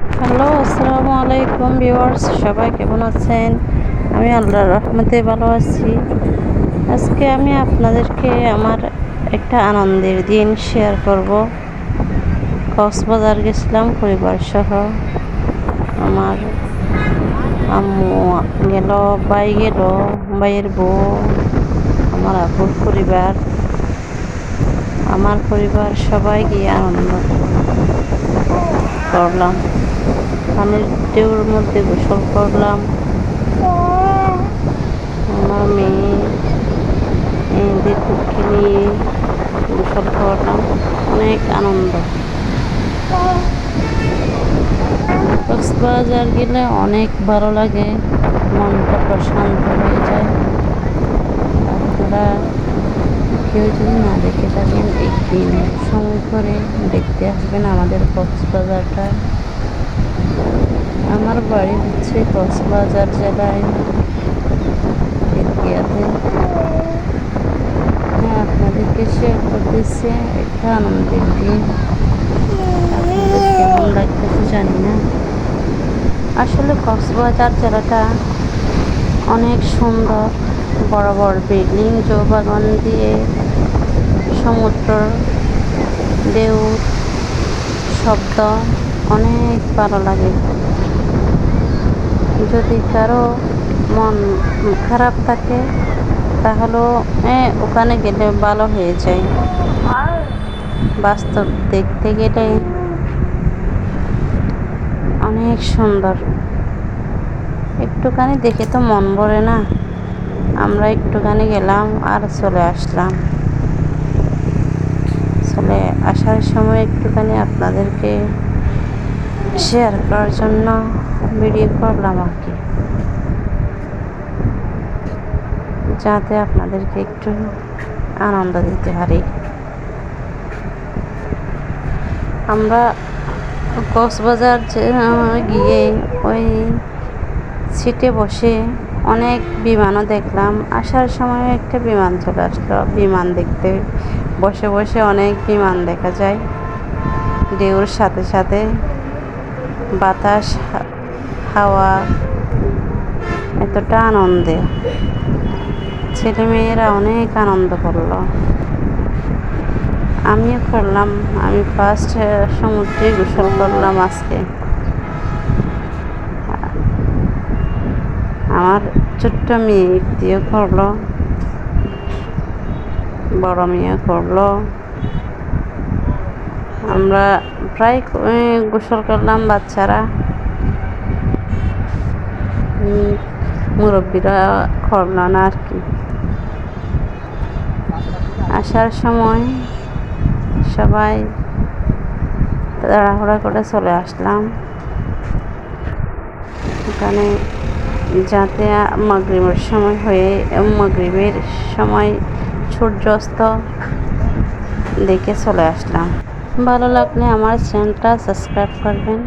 Hello, আসসালামু আলাইকুম viewers, সবাই কেমন আছেন? আমি আল্লাহর রহমতে ভালো আছি। আজকে আমি আপনাদেরকে আমার একটা আনন্দের দিন শেয়ার করব। কক্সবাজার গেছিলাম পরিবার সহ আমার আম্মু গেল ভাই গেল ভাইয়ের বউ, আমার আপুর পরিবার। আমার পরিবার সবাই গিয়ে আনন্দ করলাম। পানির ঢেউর মধ্যে গোসল করলাম। আমার মেয়ে পক্ষে নিয়ে গোসল করলাম। অনেক আনন্দ। কক্সবাজার গেলে অনেক ভালো লাগে। মনটা প্রশান্ত হয়ে যায়। আপনারা কেউ যদি না দেখে থাকেন, একদিন সময় করে দেখতে আসবেন আমাদের কক্সবাজারটা। আমার বাড়ি হচ্ছে কক্সবাজার জেলায়। এরিয়াতে হ্যাঁ আপনাদেরকে শেয়ার করতেছে, একটা আনন্দের দিন। কেমন লাগতেছে জানি না। আসলে কক্সবাজার জেলাটা অনেক সুন্দর, বড় বড় বিল্ডিং চৌবাগান দিয়ে সমুদ্র, ঢেউ, শব্দ। অনেক ভালো লাগে। যদি কারও মন খারাপ থাকে তাহলেও ওখানে গেলে ভালো হয়ে যায়। বাস্তব দেখতে গেলে অনেক সুন্দর। একটুখানি দেখে তো মন ভরে না। আমরা একটুখানি গেলাম আর চলে আসলাম। চলে আসার সময় একটুখানি আপনাদেরকে শেয়ার করার জন্য ভিডিও করলাম আর কি যাতে আপনাদেরকে একটু আনন্দ দিতে পারি। আমরা কক্সবাজার গিয়ে ওই সিটে বসে অনেক বিমানও দেখলাম। আসার সময় একটা বিমান চলে আসলো। বিমান দেখতে বসে বসে অনেক বিমান দেখা যায়। ঢেউর সাথে সাথে বাতাস, হাওয়া, এতটা আনন্দে। ছেলে মেয়েরা অনেক আনন্দ করল। আমিও করলাম। আমি ফার্স্ট সমুদ্রে গোসল করলাম আজকে। আমার ছোট্ট মেয়ে দিয়েও করল, বড় মেয়ে করল। আমরা প্রায় গোসল করলাম বাচ্চারা। মুরব্বীরা করল না আর কি। আসার সময় সবাই তাড়াহুড়া করে চলে আসলাম। ওখানে যাতে মাগরিবের সময় হয়ে, মাগরিবের সময় সূর্যাস্ত দেখে চলে আসলাম। ভালো লাগলে আমার চ্যানেলটা সাবস্ক্রাইব করবেন